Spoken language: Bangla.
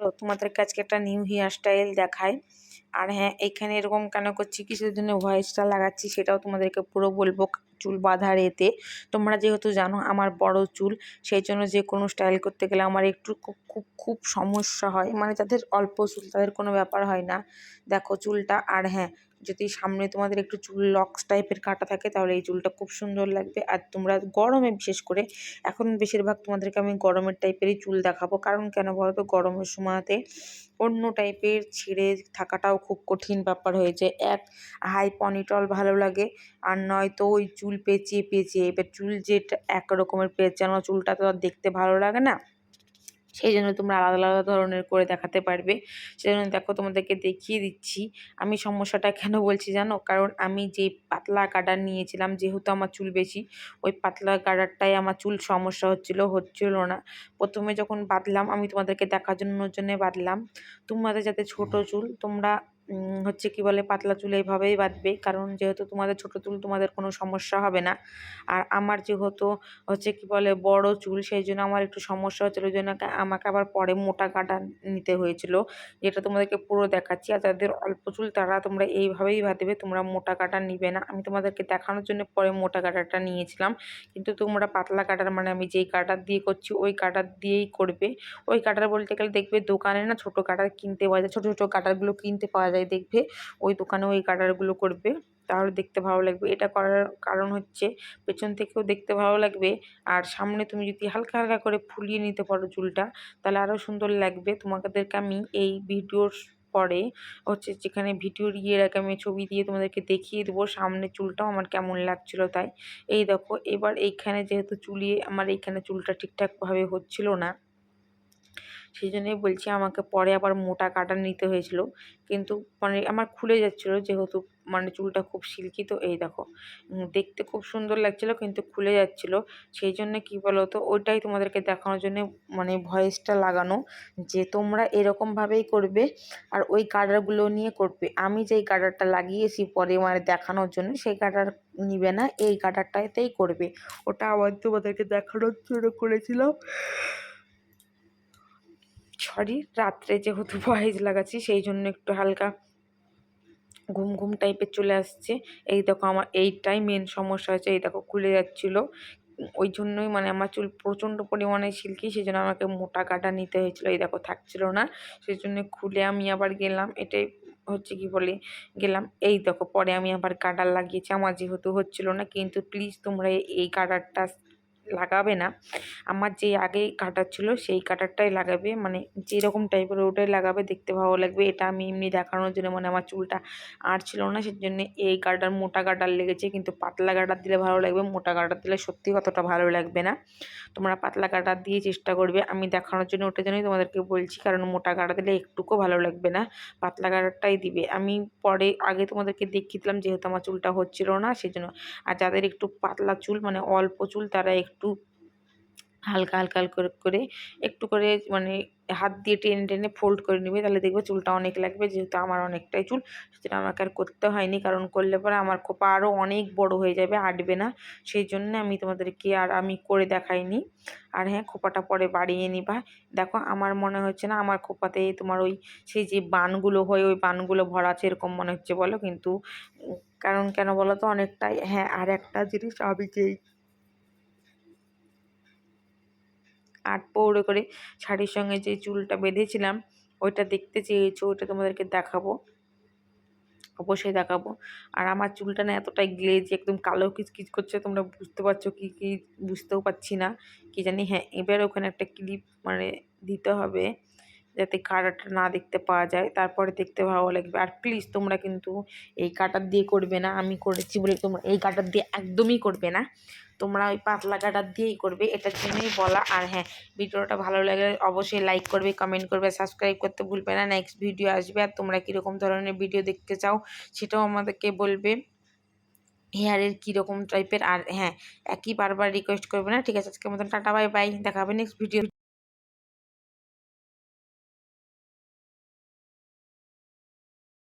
তো তোমাদেরকে আজকে একটা নিউ হেয়ার স্টাইল দেখাই। আর হ্যাঁ এখানে এরকম কেন করছি কিসের জন্য ভয়েসটা লাগাচ্ছি, সেটাও তোমাদেরকে পুরো বলব। চুল বাঁধার এতে তোমরা যেহেতু জানো আমার বড় চুল, সেই জন্য যে কোনো স্টাইল করতে গেলে আমার একটু খুব খুব খুব সমস্যা হয়। মানে যাদের অল্প চুল, তাদের কোনো ব্যাপার হয় না। দেখো চুলটা, আর হ্যাঁ যদি সামনে তোমাদের একটু চুল লক্স টাইপের কাটা থাকে, তাহলে এই চুলটা খুব সুন্দর লাগবে। আর তোমরা গরমে বিশেষ করে, এখন বেশিরভাগ তোমাদেরকে আমি গরমের টাইপেরই চুল দেখাবো। কারণ কেন বলো তো গরমের সময়তে অন্য টাইপের ছিঁড়ে থাকাটাও খুব কঠিন ব্যাপার হয়েছে এক হাই পনিটল ভালো লাগে, আর নয়তো ওই চুল পেঁচিয়ে পেঁচিয়ে। এবার চুল যেটা এক রকমের পেঁচানো চুলটা তো আর দেখতে ভালো লাগে না। সেই জন্য তোমরা আলাদা আলাদা ধরনের করে দেখাতে পারবে। সেই জন্য দেখো তোমাদেরকে দেখিয়ে দিচ্ছি। আমি সমস্যাটা কেন বলছি জানো? কারণ আমি যে পাতলা কাটার নিয়েছিলাম, যেহেতু আমার চুল বেশি, ওই পাতলা কাটারটাই আমার চুল সমস্যা হচ্ছিল হচ্ছিল না। প্রথমে যখন বাঁধলাম, আমি তোমাদেরকে দেখার জন্য জন্য বাঁধলাম। তোমাদের যাতে ছোট চুল, তোমরা হচ্ছে কি বলে, পাতলা চুল এইভাবেই বাঁধবে। কারণ যেহেতু তোমাদের ছোটো চুল, তোমাদের কোনো সমস্যা হবে না। আর আমার যেহেতু হচ্ছে কি বলে, বড় চুল, সেই জন্য আমার একটু সমস্যা হচ্ছিল। ওই জন্য আমাকে আবার পরে মোটা কাটা নিতে হয়েছিল। যেটা তোমাদেরকে পুরো দেখাচ্ছি। আর যাদের অল্প চুল, তারা তোমরা এইভাবেই বাঁধবে। তোমরা মোটা কাটা নিবে না। আমি তোমাদেরকে দেখানোর জন্য পরে মোটা কাটারটা নিয়েছিলাম। কিন্তু তোমরা পাতলা কাটার মানে আমি যেই কাটার দিয়ে করছি, ওই কাটার দিয়েই করবে। ওই কাটার বলতে গেলে দেখবে দোকানে না ছোটো কাটার কিনতে পাওয়া যায়। ছোটো ছোটো কাটারগুলো কিনতে পাওয়া যায়। যায় দেখবে, ওই দোকানে ওই কালারগুলো করবে, তাহলে দেখতে ভালো লাগবে। এটা করার কারণ হচ্ছে, পেছন থেকেও দেখতে ভালো লাগবে, আর সামনে তুমি যদি হালকা হালকা করে ফুলিয়ে নিতে পারো চুলটা, তাহলে আরও সুন্দর লাগবে। তোমাদেরকে আমি এই ভিডিওর পরে হচ্ছে যেখানে ভিডিওর ইয়ের আগে আমি ছবি দিয়ে তোমাদেরকে দেখিয়ে দেবো, সামনে চুলটাও আমার কেমন লাগছিল তাই। এই দেখো, এবার এইখানে যেহেতু চুলিয়ে, আমার এইখানে চুলটা ঠিকঠাকভাবে হচ্ছিল না সেই জন্যই বলছি আমাকে পরে আবার মোটা কাটার নিতে হয়েছিল। কিন্তু মানে আমার খুলে যাচ্ছিল যেহেতু মানে চুলটা খুব সিল্কি, তো এই দেখো দেখতে খুব সুন্দর লাগছিল কিন্তু খুলে যাচ্ছিল। সেই জন্য কী বলো তো ওইটাই তোমাদেরকে দেখানোর জন্য মানে ভয়েসটা লাগানো যে তোমরা এরকমভাবেই করবে আর ওই কাটারগুলো নিয়ে করবে। আমি যেই কাটারটা লাগিয়েছি পরে মানে দেখানোর জন্য, সেই কাটার নিবে না, এই কাটারটাতেই করবে। ওটা আবার তোমাদেরকে দেখানোর জন্য করেছিলাম। সরি, রাত্রে যেহেতু ভয়েস লাগাচ্ছি, সেই জন্য একটু হালকা ঘুম ঘুম টাইপের চলে আসছে। এই দেখো আমার, এইটাই মেন সমস্যা হয়েছে, এই দেখো খুলে যাচ্ছিল। ওই জন্যই মানে আমার চুল প্রচণ্ড পরিমাণে সিল্কি, সেই জন্য আমাকে মোটা কাটা নিতে হয়েছিল, এই দেখো থাকছিল না। সেই জন্য খুলে আমি আবার গেলাম, এটাই হচ্ছে কি বলে, গেলাম। এই দেখো, পরে আমি আবার কাটার লাগিয়েছি, আমার যেহেতু হচ্ছিল না, কিন্তু প্লিজ তোমরা এই কাটারটা লাগাবে না। আমার যে আগে কাটার ছিল সেই কাটারটাই লাগাবে। মানে যেরকম টাইপের ওটাই লাগাবে, দেখতে ভালো লাগবে। এটা আমি এমনি দেখানোর জন্য মানে আমার চুলটা আর ছিল না সেই জন্য এই কাটার মোটা কাটার লেগেছে। কিন্তু পাতলা কাটার দিলে ভালো লাগবে, মোটা কাটার দিলে সত্যি কতটা ভালো লাগবে না। তোমরা পাতলা কাটার দিয়ে চেষ্টা করবে। আমি দেখানোর জন্য ওটার জন্যই তোমাদেরকে বলছি, কারণ মোটা কাটা দিলে একটুকুও ভালো লাগবে না। পাতলা কাটারটাই দিবে। আমি পরে আগে তোমাদেরকে দেখিয়ে দিলাম, যেহেতু আমার চুলটা হচ্ছিল না, সেজন্য। আর যাদের একটু পাতলা চুল মানে অল্প চুল, তারা একটু হালকা হালকা করে করে একটু করে মানে হাত দিয়ে টেনে টেনে ফোল্ড করে নেবে, তাহলে দেখবে চুলটা অনেক লাগবে, যেহেতু আমার অনেকটাই চুল সেটা আমাকে আর করতে হয়নি, কারণ করলে পরে আমার খোপা আরও অনেক বড় হয়ে যাবে, আটবে না, সেই জন্য আমি তোমাদেরকে আর আমি করে দেখাইনি। আর হ্যাঁ খোপাটা পরে বাড়িয়ে নিবা। দেখো, আমার মনে হচ্ছে না, আমার খোপাতে তোমার ওই সেই যে বানগুলো হয়, ওই বানগুলো ভরা আছে, এরকম মনে হচ্ছে বলো, কিন্তু কারণ কেন বলো তো, অনেকটাই হ্যাঁ আর একটা জিনিস আমি যেই আট পৌড়ে করে শাড়ির সঙ্গে যে চুলটা বেঁধেছিলাম, ওইটা দেখতে চেয়েছো, ওইটা তোমাদেরকে দেখাবো। অবশ্যই দেখাবো। আর আমার চুলটা না এতটাই গ্লেজ, একদম কালো কিচকিচ করছে, তোমরা বুঝতে পারছ কি কি বুঝতেও পারছি না। কি জানি হ্যাঁ এবার ওখানে একটা ক্লিপ মানে দিতে হবে। যাতে কাটারটা না দেখতে পাওয়া যায়, তারপরে দেখতে ভালো লাগবে। আর প্লিজ তোমরা কিন্তু এই কাটার দিয়ে করবে না, আমি করেছি বলে তোমরা এই কাটার দিয়ে একদমই করবে না। তোমরা ওই পাতলা কাটার দিয়েই করবে, এটার জন্যই বলা। আর হ্যাঁ ভিডিওটা ভালো লাগলে অবশ্যই লাইক করবে কমেন্ট করবে সাবস্ক্রাইব করতে ভুলবে না। নেক্সট ভিডিও আসবে, আর তোমরা কীরকম ধরনের ভিডিও দেখতে চাও সেটাও আমাদেরকে বলবে। হেয়ারের কীরকম টাইপের আর হ্যাঁ একই বারবার রিকোয়েস্ট করবে না। ঠিক আছে, আজকের মতন টাটা বাই বাই দেখা হবে নেক্সট ভিডিও